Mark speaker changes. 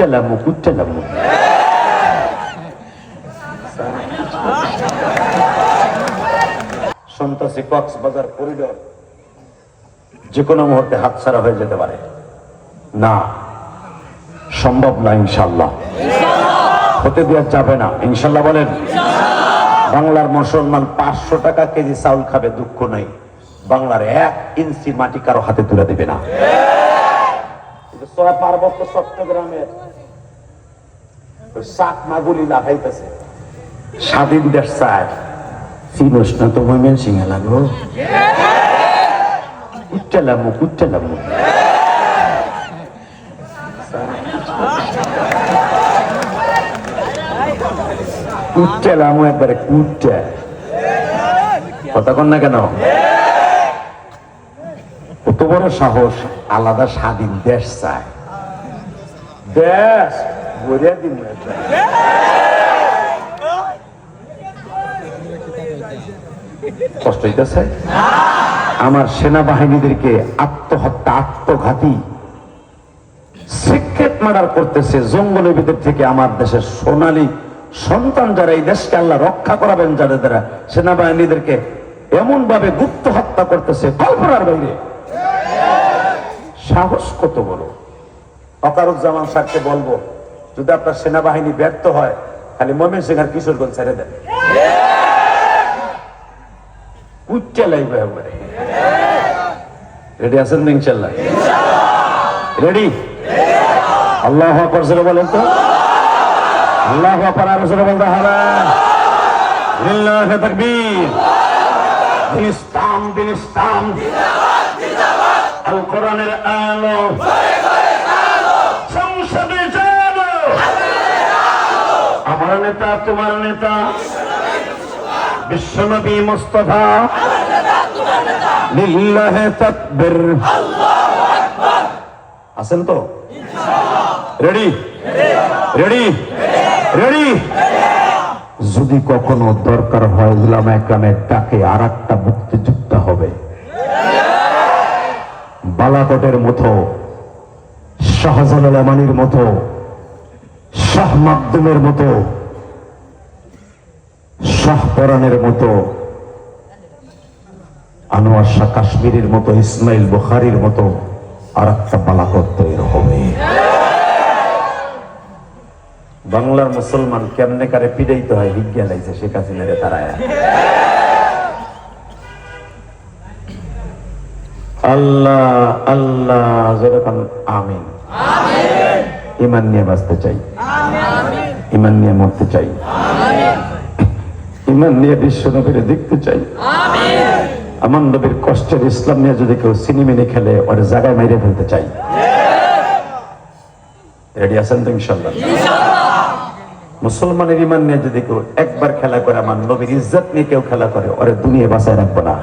Speaker 1: কুচ্চালামু কুচ্চালামু সন্ত্রাসী কক্সবাজার করিডর যে কোনো মুহূর্তে হাতছাড়া হয়ে যেতে পারে। না, সম্ভব না ইনশাল্লাহ হতে দেওয়া যাবে না ইনশাল্লাহ বলেন। বাংলার মুসলমান পাঁচশো টাকা কেজি চাউল খাবে, দুঃখ নেই। বাংলার এক ইঞ্চি মাটি কারও হাতে তুলে দেবে না। পার্বত্য চট্টগ্রামের ওই শাক মাগুলি লাগাইতেছে স্বাধীন দেশ চায় চিনোস না তো ময়মেন সিংহে লাগল কুচ্চালামু কুচ্চালামু কুচ্চালামু একবারে কুচ্চা কথা কন না কেন? কত বড় সাহস, আলাদা স্বাধীন দেশ চায়। দেশ কষ্ট হইতেছে? আমার সেনাবাহিনীদেরকে আত্মহত্যা, আত্মঘাতী, সিক্রেট মার্ডার করতেছে জঙ্গলের ভিতর থেকে আমার দেশের সোনালী সন্তান যারা এই দেশকে আল্লাহ রক্ষা করাবেন, যাদের দ্বারা সেনাবাহিনীদেরকে এমন ভাবে গুপ্ত হত্যা করতেছে। কল্পনার বাইরে। সাহস কত বড়? অকারুজ্জামান স্যারকে বলব, যদি আপনার সেনাবাহিনী ব্যর্থ হয় খালি মমিন সিং আর কিশোরগঞ্জ ছেড়ে দেন। রেডি আছেন ইনশাল্লাহ? রেডি আল্লাহ আকবর বলেন তো। আল্লাহ আকবর, আর বলতে হবে। তাকবীর। ইসলাম। কোরআনের আলো। আমার নেতা, তোমার নেতা। বিশ্বনবী মুস্তফা। লিল্লাহে আছেন তো? রেডি? রেডি? রেডি? যদি কখনো দরকার হয় ইসলাম একরামের ডাকে আর একটা মুক্তিযুদ্ধ হবে। বালাকটের মতো, শাহজালাল আমানির মতো, শাহ মাকদুমের মতো শাহপরানের মতো, আনোয়ার শাহ কাশ্মীরের মতো, ইসমাইল বুখারির মতো আর একটা বালাকট তৈরি হবে। বাংলার মুসলমান কেমনে কারে পিড়াইতে হয়, বিজ্ঞান লাগছে শেখ হাসিনারে তারা আল্লাহ আল্লাহ, যেরকম আমিন। ইমান নিয়ে বাঁচতে চাই। ইমান নিয়ে মরতে চাই। ইমান নিয়ে বিশ্ব নবীরে দেখতে চাই। আমার নবীর কষ্টের ইসলাম নিয়ে যদি কেউ সিনেমিনে খেলে, ওর জায়গায় মেরে ফেলতে চাই। রেডি আছেন তো ইনশাল্লাহ? মুসলমানের ইমান নিয়ে যদি কেউ একবার খেলা করে, আমার নবীর ইজ্জত নিয়ে কেউ খেলা করে, ওরে দুনিয়া বাঁচায় রাখব না।